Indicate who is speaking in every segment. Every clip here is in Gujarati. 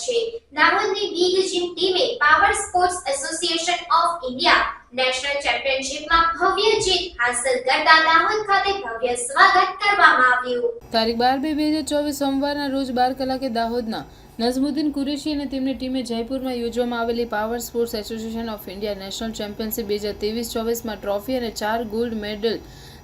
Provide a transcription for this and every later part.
Speaker 1: છે દાહોદની બિગ જીમ ટીમે power sports association of India national ચેમ્પિયનશિપમાં ભવ્ય જીત હાંસલ કરતા દાહોદ ખાતે ભવ્ય સ્વાગત કરવામાં આવ્યું
Speaker 2: તારીખ બાર બે બે હજાર ચોવીસ સોમવારના રોજ બાર કલાકે દાહોદના નઝમુદ્દીન કુરેશી અને તેમની ટીમે જયપુરમાં યોજવામાં આવેલી power sports association of India national championship બે હજાર ત્રેવીસ ચોવીસમાં ટ્રોફી અને ચાર ગોલ્ડ મેડલ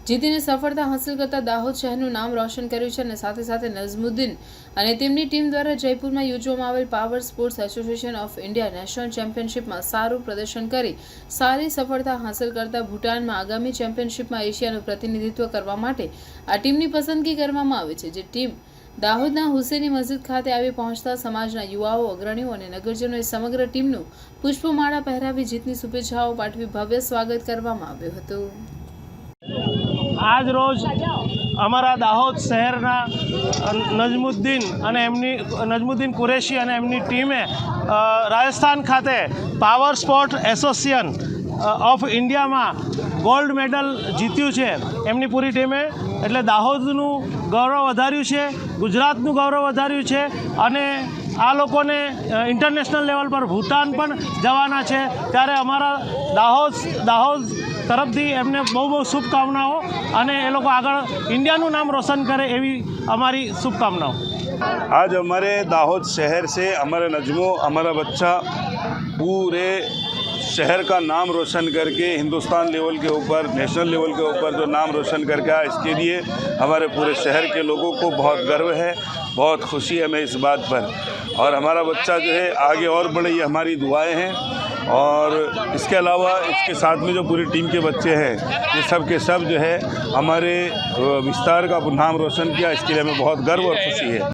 Speaker 2: જીતીને સફળતા હાંસલ કરતા દાહોદ શહેરનું નામ રોશન કર્યું છે અને સાથે સાથે નઝમુદ્દીન અને તેમની ટીમ દ્વારા જયપુરમાં યોજવામાં આવેલ power sports association of India national ચેમ્પિયનશિપમાં સારું પ્રદર્શન કરી સારી સફળતા હાંસલ કરતા ભૂટાનમાં આગામી ચેમ્પિયનશિપમાં એશિયાનું પ્રતિનિધિત્વ કરવા માટે આ ટીમની પસંદગી કરવામાં આવી છે, જે ટીમ દાહોદના હુસેની મસ્જિદ ખાતે આવી પહોંચતા સમાજના યુવાઓ, અગ્રણીઓ અને નગરજનોએ સમગ્ર ટીમનું પુષ્પમાળા પહેરાવી જીતની શુભેચ્છાઓ પાઠવી ભવ્ય સ્વાગત કરવામાં આવ્યું હતું.
Speaker 3: આજ રોજ અમારા દાહોદ શહેરના નજમુદ્દીન અને એમની, નજમુદ્દીન કુરેશી અને એમની ટીમે રાજસ્થાન ખાતે પાવર સ્પોર્ટ એસોસિએશન ઓફ ઇન્ડિયામાં ગોલ્ડ મેડલ જીત્યું છે. એમની પૂરી ટીમે એટલે દાહોદનું ગૌરવ વધાર્યું છે, ગુજરાતનું ગૌરવ વધાર્યું છે અને આ લોકોને ઇન્ટરનેશનલ લેવલ પર ભૂટાન પણ જવાના છે. ત્યારે અમારા દાહોદ દાહોદ તરફથી એમને બહુ બહુ શુભકામનાઓ અને એ લોકો આગળ ઇન્ડિયાનું નામ રોશન કરે એવી અમારી શુભકામનાઓ
Speaker 4: आज हमारे दाहोद शहर से हमारा नजमो हमारा बच्चा पूरे शहर का नाम रोशन करके हिंदुस्तान लेवल के ऊपर नेशनल लेवल के ऊपर जो नाम रोशन करके आया इसके लिए हमारे पूरे शहर के लोगों को बहुत गर्व है बहुत खुशी है हमें इस बात पर और हमारा बच्चा जो है आगे और बढ़े ये हमारी दुआएं हैं और इसके अलावा इसके साथ में जो पूरी टीम के बच्चे हैं ये सब के सब जो है हमारे अ, विस्तार का नाम रोशन किया इसके लिए हमें बहुत गर्व और खुशी है